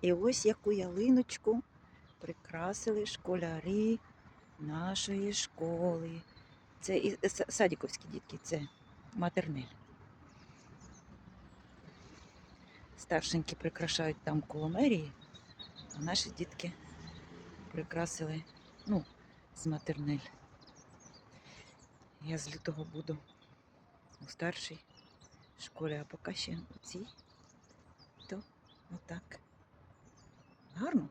І ось яку ялиночку прикрасили школярі нашої школи. Це і садіковські дітки, це матернель. Старшенькі прикрашають там коло мерії, а наші дітки прикрасили ну, з матернель. Я з лютого буду у старшій школі, а поки ще у цій, то отак. Гарно.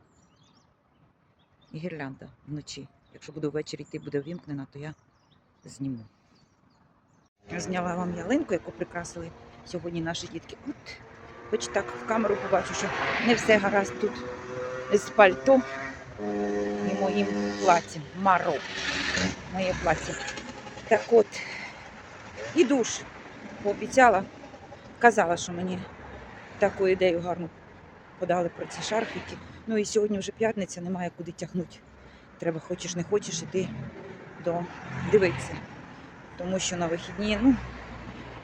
І гірлянда вночі. Якщо буду ввечері йти, буде вімкнена, то я зніму. Я Зняла вам ялинку, яку прикрасили сьогодні наші дітки. От, хоч так в камеру побачу, що не все гаразд тут з пальто і моїм платтям. Маро. Моє плаття. Так от, і душ пообіцяла, казала, що мені таку ідею гарну подали про ці шарфики. Ну і сьогодні вже п'ятниця, немає куди тягнути. Треба хочеш не хочеш іти до дивитися. Тому що на вихідні, ну,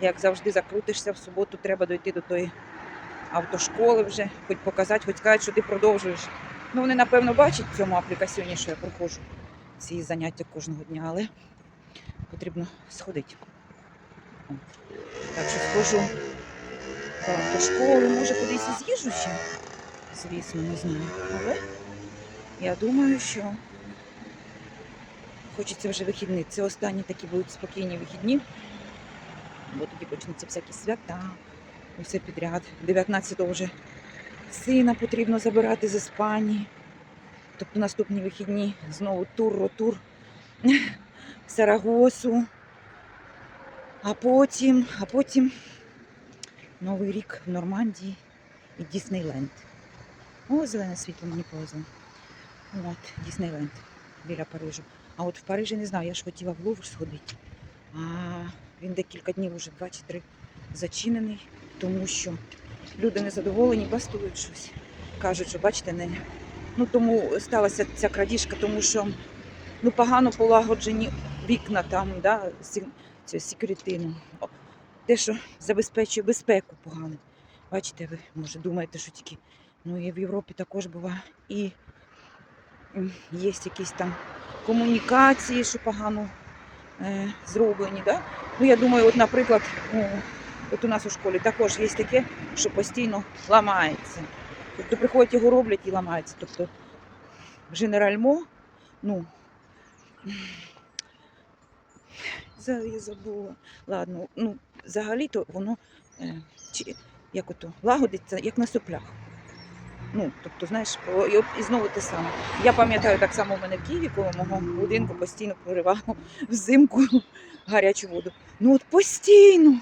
як завжди, закрутишся в суботу, треба дойти до тої автошколи вже, хоч показати, хоч сказати, що ти продовжуєш. Ну, вони, напевно, бачать в цьому аплікаціоні, що я проходжу ці заняття кожного дня, але потрібно сходити. Так що схожу в автошколу, може кудись і з'їжджу ще. Звісно, не знаю. Але я думаю, що хочеться вже вихідні. Це останні такі будуть спокійні вихідні, бо тоді почнуться всякі свята, усе підряд. 19-го вже сина потрібно забирати з Іспанії. Тобто наступні вихідні знову тур, ротур Сарагосу. А потім, а потім Новий рік в Нормандії і Діснейленд. О, зелене світло мені повезло. От, Діснейленд біля Парижу. А от в Парижі не знаю, я ж хотіла в Лувр сходити. А він декілька днів уже 23 зачинений, тому що люди незадоволені, бастують щось. Кажуть, що бачите, не. Ну тому сталася ця крадіжка, тому що ну, погано полагоджені вікна там, да, сі- Те, що забезпечує безпеку погано. Бачите, ви може думаєте, що тільки ну і в Європі також буває. І є якісь там комунікації, що погано е, зроблені. Да? Ну, я думаю, от, наприклад, ну, от у нас у школі також є таке, що постійно ламається. Тобто приходять його роблять і ламається. Тобто Женеральмо, ну я забула. Ладно, ну взагалі-то воно е, чи, як ото, лагодиться, як на соплях. Ну, тобто, знаєш, і, знову те саме. Я пам'ятаю, так само в мене в Києві, коло мого будинку постійно проривало взимку гарячу воду. Ну от постійно,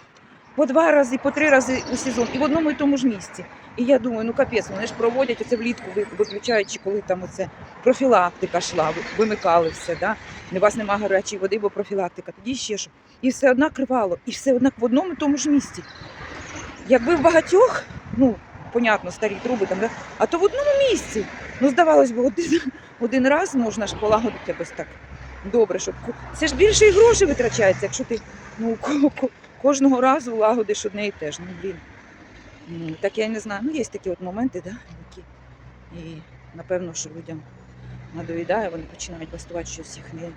по два рази, по три рази у сезон, і в одному і тому ж місці. І я думаю, ну капець, вони ж проводять оце влітку, виключаючи, коли там оце профілактика йшла, вимикали все, да? у вас немає гарячої води, бо профілактика, тоді ще що. І все одно кривало, і все одно в одному і тому ж місці. Якби в багатьох, ну, понятно, старі труби там, а то в одному місці. Ну, здавалось би, один, один раз можна ж полагодити якось так добре, щоб це ж більше і грошей витрачається, якщо ти ну, ко- ко- кожного разу лагодиш одне і те ж. Ну, блін. Так я не знаю. Ну, є такі от моменти, да, які і напевно, що людям надоїдає, вони починають бастувати, щось їх не,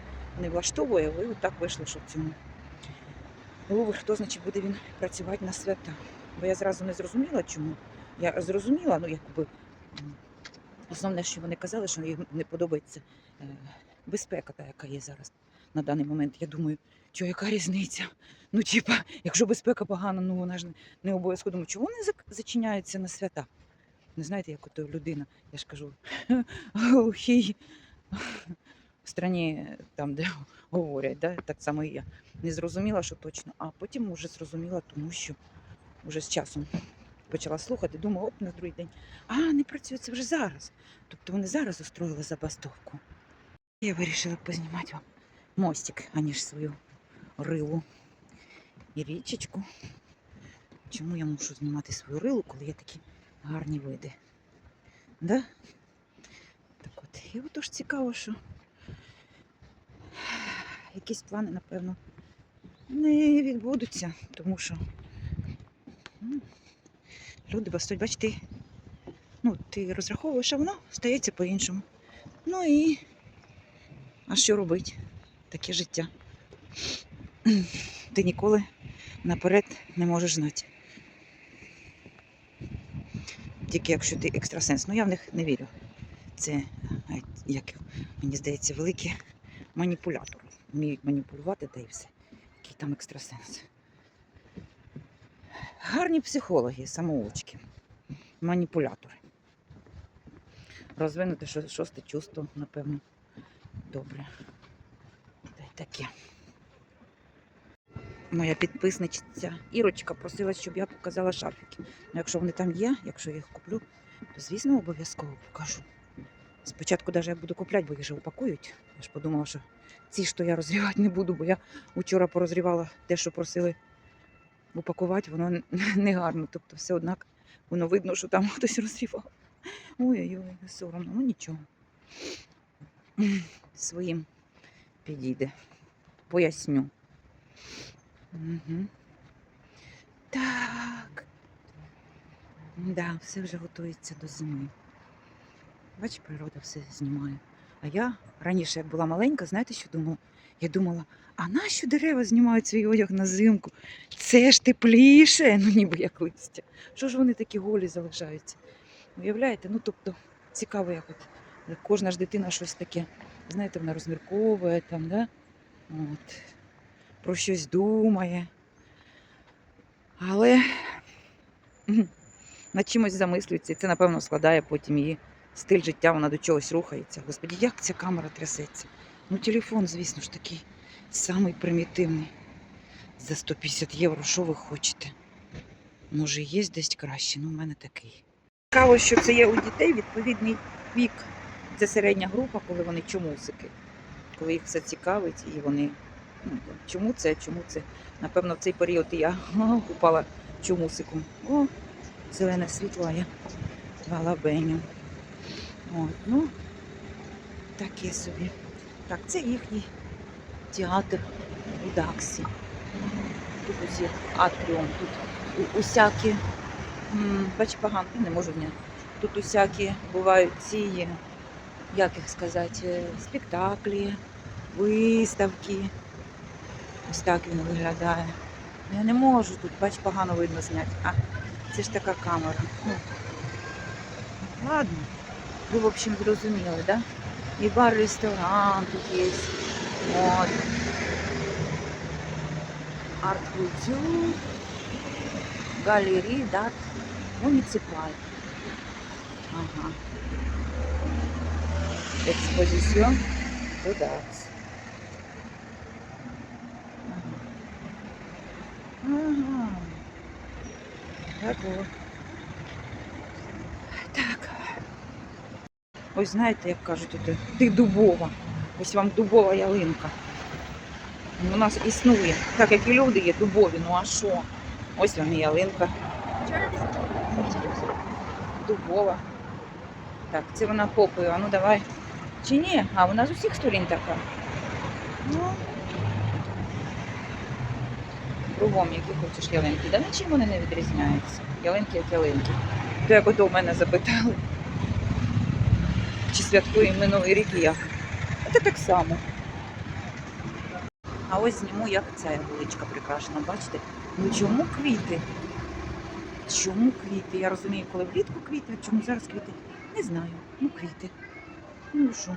не влаштовує, але от так вийшло, що в цьому. Лувр, хто значить буде він працювати на свята? Бо я зразу не зрозуміла, чому. Я зрозуміла, ну якби основне, що вони казали, що їм не подобається е, безпека, та, яка є зараз на даний момент. Я думаю, що яка різниця? Ну, типа, якщо безпека погана, ну вона ж не, обов'язково думаю, чого вони зачиняються на свята? Не знаєте, як ото людина, я ж кажу, глухий в страні, там, де говорять, да? так само і я. Не зрозуміла, що точно, а потім вже зрозуміла, тому що вже з часом почала слухати, думаю, оп, на другий день. А, не працює це вже зараз. Тобто вони зараз устроїли забастовку. Я вирішила познімати вам мостик, аніж свою рилу і річечку. Чому я мушу знімати свою рилу, коли є такі гарні види? Да? Так от, і отож цікаво, що якісь плани, напевно, не відбудуться, тому що м, люди бастують, бачите, Ну, ти розраховуєш, а воно стається по-іншому. Ну і а що робити? Таке життя. Ти ніколи наперед не можеш знати. Тільки якщо ти екстрасенс. Ну я в них не вірю. Це, як мені здається, великі маніпулятори. Вміють маніпулювати та і все. Який там екстрасенс. Гарні психологи, самоучки, маніпулятори. Розвинути шосте чувство, напевно. Добре. Та й таке. Моя підписниця Ірочка просила, щоб я показала шарфики. Ну, якщо вони там є, якщо я їх куплю, то звісно обов'язково покажу. Спочатку навіть я буду купляти, бо їх же упакують. Я ж подумала, що ці то я розрівати не буду, бо я вчора порозрівала те, що просили упакувати, воно н- не гарно. Тобто все однак воно видно, що там хтось розрівав. Ой-ой-ой, соромно, ну нічого. Своїм підійде. Поясню. Угу. Так. Да, все вже готується до зими. Бач, природа все знімає. А я раніше, як була маленька, знаєте, що думала? Я думала, а нащо дерева знімають свій одяг на зимку? Це ж тепліше, ну ніби як листя. Що ж вони такі голі залишаються? Уявляєте? Ну тобто цікаво, як от кожна ж дитина щось таке, знаєте, вона розмірковує там, да? От, про щось думає. Але над чимось замислюється, і це, напевно, складає потім її стиль життя, вона до чогось рухається. Господі, як ця камера трясеться? Ну, телефон, звісно ж, такий самий примітивний. За 150 євро, що ви хочете? Може, є десь краще, ну в мене такий. Цікаво, що це є у дітей відповідний вік. Це середня група, коли вони чомусики. Коли їх все цікавить і вони. Ну, чому це, чому це? Напевно, в цей період і я купала чомусиком. О, зелене світло, я балабеню. От, ну, таке собі. Так, це їхній театр у Даксі. Тут є атріум, тут усякі, бач, погано, не можу зняти. Тут усякі бувають ці, як їх сказати, е, спектаклі, виставки. Ось так він виглядає. Я не можу тут, бач, погано видно зняти. А, це ж така камера. Ну, ладно. Ви, в общем, зрозуміли, да? І бар-ресторан тут є. От. Арт-культур. Галерії, да? Муніципаль. Ага. Експозиціон. Додакс. Ага. Ага. Так от. Так. Ось знаєте, як кажуть, от, ти дубова. Ось вам дубова ялинка. У нас існує. Так як і люди є дубові, ну а що? Ось вам і ялинка. Дубова. Так, це вона попою, а ну давай. Чи ні? А вона з усіх сторін така. Ну. Кругом, які хочеш ялинки. Да нічим вони не відрізняються. Ялинки як ялинки. То як ото в мене запитали. Чи святкуємо ми Новий рік і як? Це так само. А ось зніму, як ця вуличка прикрашена. Бачите? Ну чому квіти? Чому квіти? Я розумію, коли влітку квіти, а чому зараз квіти? Не знаю. Ну квіти. Ну що?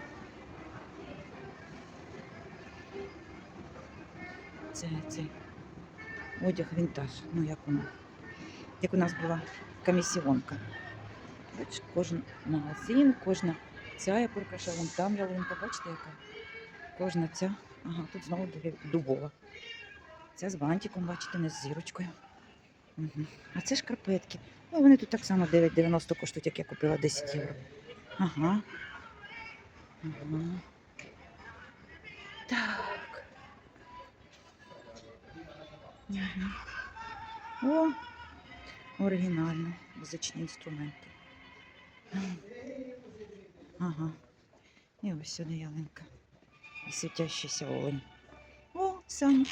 Це цей одяг вінтаж. Ну як воно? Як у нас була комісіонка. Кожен магазин, кожна ця я прикрашала, вон там ялинка, бачите, яка? Кожна ця. Ага, тут знову дубова. Ця з бантиком, бачите, не з зірочкою. Угу. А це шкарпетки. Ну, вони тут так само 9,90 коштують, як я купила 10 євро. Ага. Ага. Так. Угу. О, оригінально. Музичні інструменти. Ага. І ось сюди ялинка. І світящийся олень. О, Саня.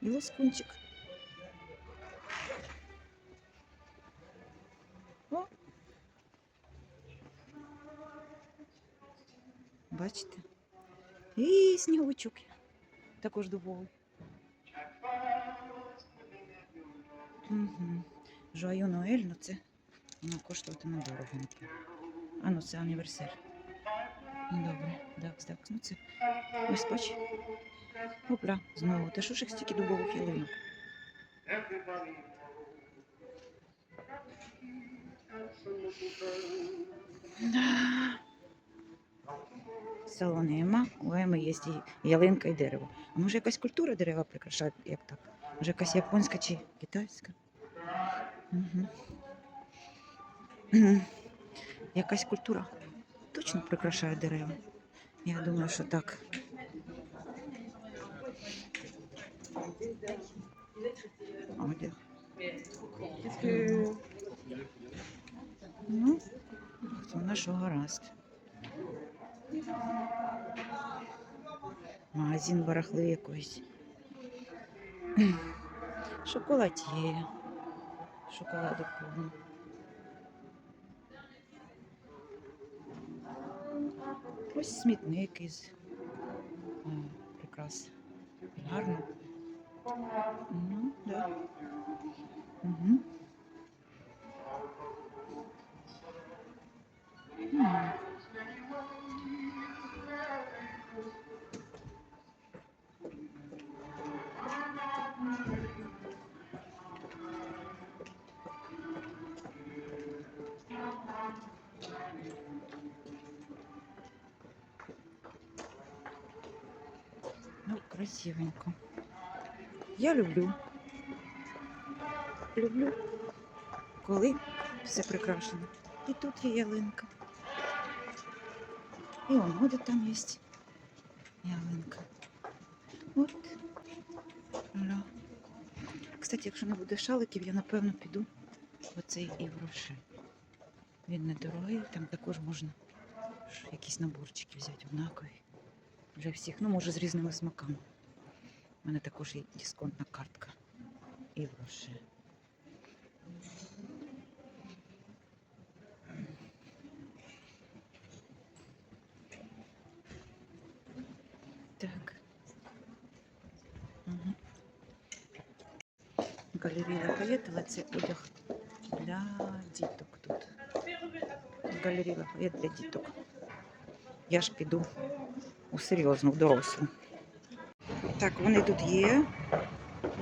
І лоскунчик. О! Бачите? І сніговичок також дубовий. Угу. Жуаю Ноель, ну це воно коштуватиме дорогенько. А ну це універсель. Добре, так, так. Ну це ось бач. Опля, знову. Та що ж їх стільки дубових ялинок? Да. Село нема, у Еми є ялинка і дерево. А може якась культура дерева прикрашає, як так? Може якась японська чи китайська? Якась культура точно прикрашає дерева. Я думаю, що так. Ну, хто на що гаразд. Магазин барахли якийсь. Шоколад'є. Шоколаду повно. Ось смітник із О, прикрас. Гарно. Ну, да. Угу. М. красивенько. Я люблю. Люблю, коли все прикрашено. І тут є ялинка. І он там є. Ялинка. От. Ля. Кстати, якщо не буде шаликів, я напевно піду в оцей євроше. Він недорогий, там також можна якісь наборчики взяти однакові для всіх. Ну, може, з різними смаками. У мене також є дисконтна картка. Євроше. Так. Угу. Галерея Лафayette, але це одяг для діток тут. Галерея Лафayette для діток. Я ж піду У серйозну, дорослу. Так, вони тут є.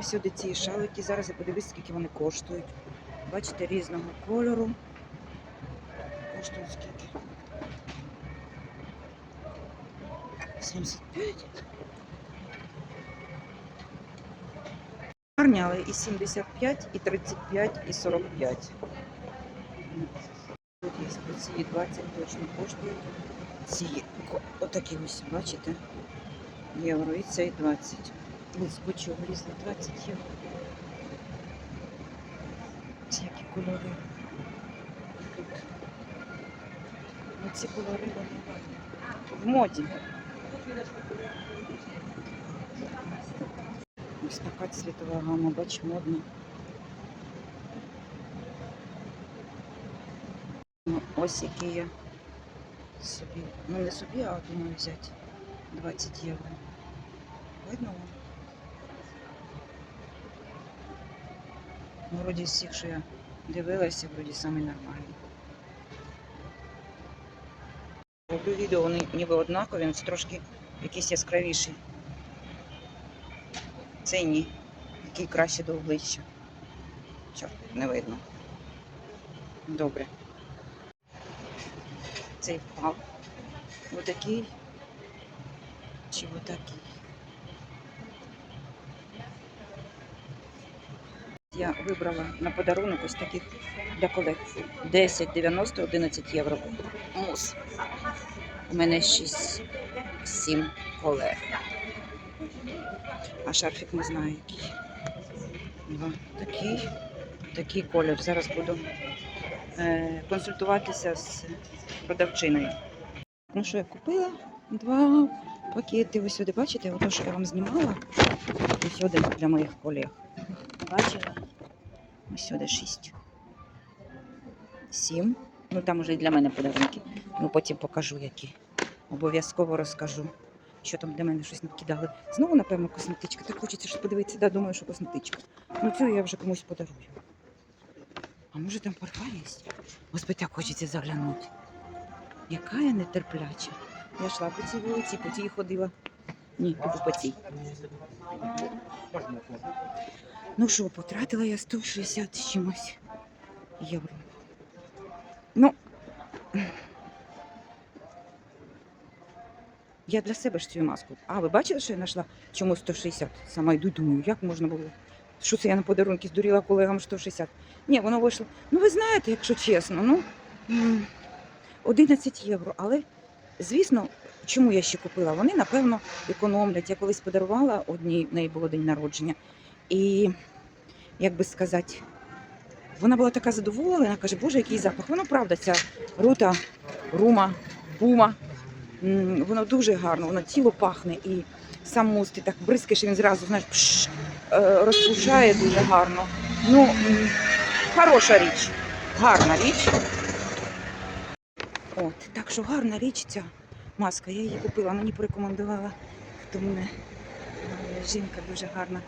Ось сюди ці шалики. Зараз я подивлюсь, скільки вони коштують. Бачите, різного кольору. Коштують скільки? 75. Гарні, але і 75, і 35, і 45. Тут є ці 20 точно коштують. Ці отакі ось, бачите? Євро і цей 20. Блискучого влізли 20 євро. Ці які кольори. Оці кольори вони в моді. Ось така цвітова гама, бач, модна. Ну, ось які я собі. Ну не собі, а думаю взяти 20 євро. Видно? вам? Ну, вроді всіх, що я дивилася, вроді самі нормальні. Роблю відео, вони ніби однакові, він трошки якийсь яскравіший. Цей ні. Який краще до обличчя. Чорт, не видно. Добре. Цей впав. Отакий. Чи отакий. Я вибрала на подарунок ось таких для колекції. 10, 90, 11 євро. Мус. У мене 6, 7 колег. А шарфік не знаю який. Два. Такий, такий колір. Зараз буду е, консультуватися з продавчиною. Ну що, я купила два пакети. Ось сюди, бачите, ото, що я вам знімала. Ось один для моїх колег. Бачила? Ось сюди шість. Сім. Ну там уже і для мене подарунки. Ну потім покажу які. Обов'язково розкажу, що там для мене щось накидали. Знову, напевно, косметичка. Так хочеться щось подивитися, да, думаю, що косметичка. Ну цю я вже комусь подарую. А може там парфа є? Господи, так хочеться заглянути. Яка я нетерпляча. Я йшла по цій вулиці, по тій ходила. Ні, тільки по цій. Ну що, потратила я 160 з чимось євро. Ну, я для себе ж цю маску. А, ви бачили, що я знайшла чому 160? Сама йду, думаю, як можна було? Що це я на подарунки здуріла колегам 160? Ні, воно вийшло. Ну, ви знаєте, якщо чесно, ну 11 євро. Але, звісно, чому я ще купила? Вони, напевно, економлять. Я колись подарувала одній, в неї було день народження. І, як би сказати, вона була така задоволена, каже, Боже, який запах. Воно правда, ця рута, рума, пума. м, Воно дуже гарно, воно тіло пахне і сам муст, ти так бризкаєш, і він зразу знаєш, пш, е, розпушає дуже гарно. Ну, хороша річ, гарна річ. От, так що гарна річ ця маска. Я її купила, мені порекомендувала. Хто мене жінка дуже гарна.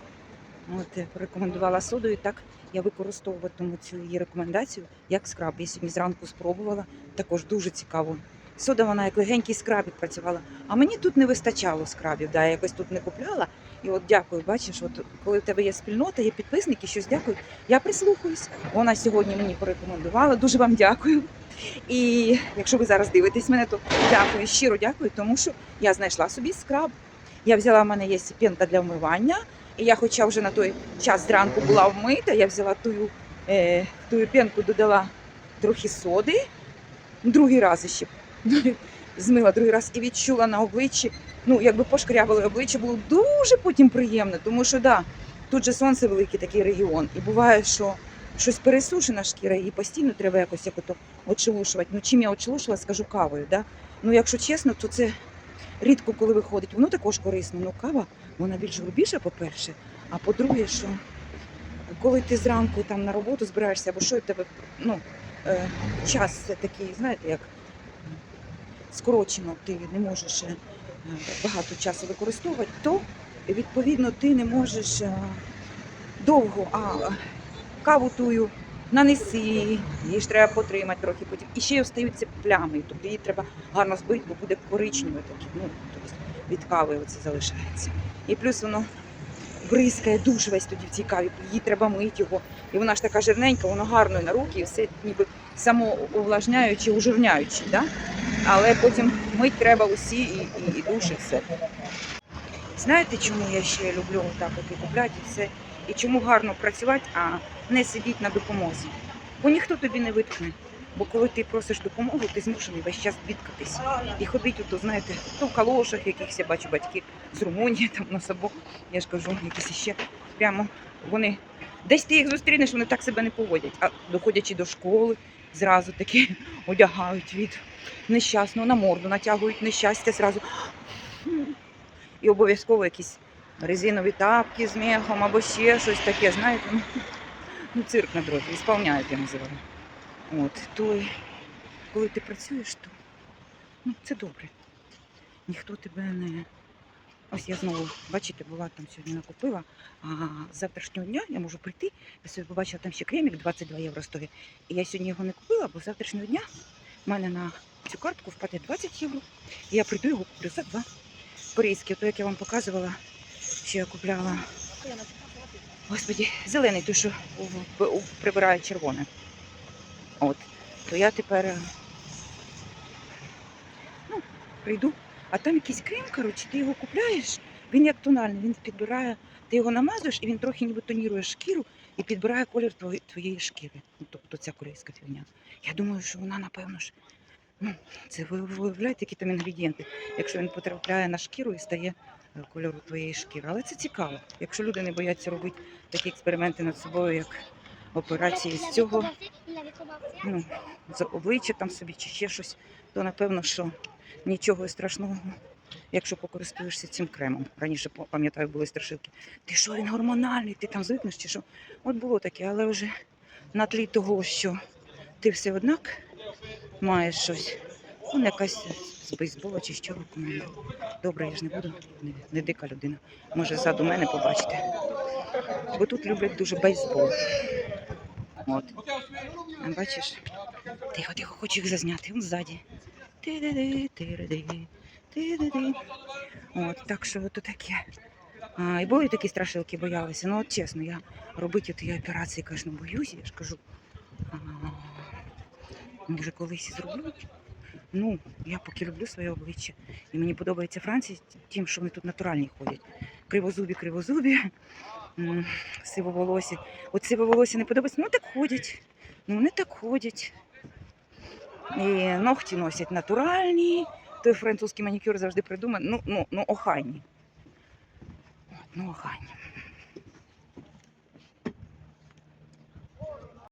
От, порекомендувала соду, і так я використовуватиму цю її рекомендацію як скраб. Я сьогодні зранку спробувала, також дуже цікаво. Сода вона як легенький скраб відпрацювала. А мені тут не вистачало скрабів, да, я якось тут не купляла. І от дякую, бачиш, от коли в тебе є спільнота, є підписники, щось дякую. Я прислухаюсь. Вона сьогодні мені порекомендувала. Дуже вам дякую. І якщо ви зараз дивитесь мене, то дякую, щиро дякую, тому що я знайшла собі скраб. Я взяла, в мене є пінка для вмивання. І я, хоча вже на той час зранку була вмита, я взяла тую, е, тую пінку, додала трохи соди, другий раз ще змила другий раз і відчула на обличчі, ну якби пошкрябали обличчя, було дуже потім приємно, тому що да, тут же сонце великий такий регіон. І буває, що щось пересушена шкіра, і постійно треба якось як очелушувати. Ну чим я очелушила, скажу кавою. Да? Ну якщо чесно, то це рідко коли виходить. Воно також корисно. Ну кава, вона більш грубіша, по-перше. А по-друге, що коли ти зранку там на роботу збираєшся, або що в тебе ну, е, час такий, знаєте, як скорочено, ти не можеш е, багато часу використовувати, то відповідно ти не можеш е, довго, а каву тую нанеси, її ж треба потримати трохи потім. І ще й остаються плями, тобто її треба гарно збити, бо буде коричневе таке. Ну, тобто від кави оце залишається. І плюс воно бризкає душ весь тоді в цій каві, її треба мити його. І вона ж така жирненька, воно гарно на руки, і все ніби самоувлажняючи, ужирняючи. Да? Але потім мить треба усі і, і, і душ, і все. Знаєте, чому я ще люблю так от і купляти і все? І чому гарно працювати, а не сидіти на допомозі? Бо ніхто тобі не виткне. Бо коли ти просиш допомогу, ти змушений весь час бідкатись. І ходить, ото, знаєте, то в калошах якихось я бачу батьки з Румунії, там на собак, я ж кажу, якісь ще прямо вони. Десь ти їх зустрінеш, вони так себе не поводять. А доходячи до школи, зразу таки одягають від нещасного на морду, натягують нещастя зразу. І обов'язково якісь резинові тапки з мехом або ще щось таке, знаєте. Ну, ну цирк на дорозі, ісполняють, я називаю. От, то коли ти працюєш, то ну, це добре. Ніхто тебе не. Ось я знову, бачите, була там сьогодні накупила, а з завтрашнього дня я можу прийти. Я собі побачила там ще кремік 22 євро стоїть. І я сьогодні його не купила, бо з завтрашнього дня в мене на цю картку впаде 20 євро. І я прийду його куплю за два корейські. То як я вам показувала, що я купляла. Господі, зелений, той, що прибирає червоне. От. То я тепер е, ну, прийду, а там якийсь крем, коротше, ти його купляєш, він як тональний, він підбирає, ти його намазуєш і він трохи ніби тонірує шкіру і підбирає колір твої- твоєї шкіри. Ну, тобто ця корейська фігня. Я думаю, що вона, напевно ж, ну, це ви ви уявляєте, які там інгредієнти, якщо він потрапляє на шкіру і стає е, кольору твоєї шкіри. Але це цікаво. Якщо люди не бояться робити такі експерименти над собою, як операції з цього, ну, з обличчя там собі чи ще щось, то напевно, що нічого страшного, якщо покористуєшся цим кремом. Раніше пам'ятаю, були страшилки. Ти що, він гормональний, ти там звикнеш чи що? От було таке, але вже на тлі того, що ти все однак маєш щось Вон якась з бейсбола чи що команда. Добре, я ж не буду, не, не дика людина. Може, ззаду мене побачите. Бо тут люблять дуже бейсбол. От. Бачиш? Тихо, тихо, хочу їх зазняти. Вон ззаді. От, так що то таке. А, і були такі страшилки, боялися. Ну, от чесно, я робити ті операції, ну боюсь, я ж кажу. А, може, колись і зроблю. Ну, я поки люблю своє обличчя. І мені подобається Франція тим, що вони тут натуральні ходять. Кривозубі, кривозубі, сивоволосі. От сивоволосі не подобається, ну так ходять. Ну, вони так ходять. І ногті носять натуральні. Той французький манікюр завжди придуманий. Ну, ну, ну, охайні. От, Ну, охайні.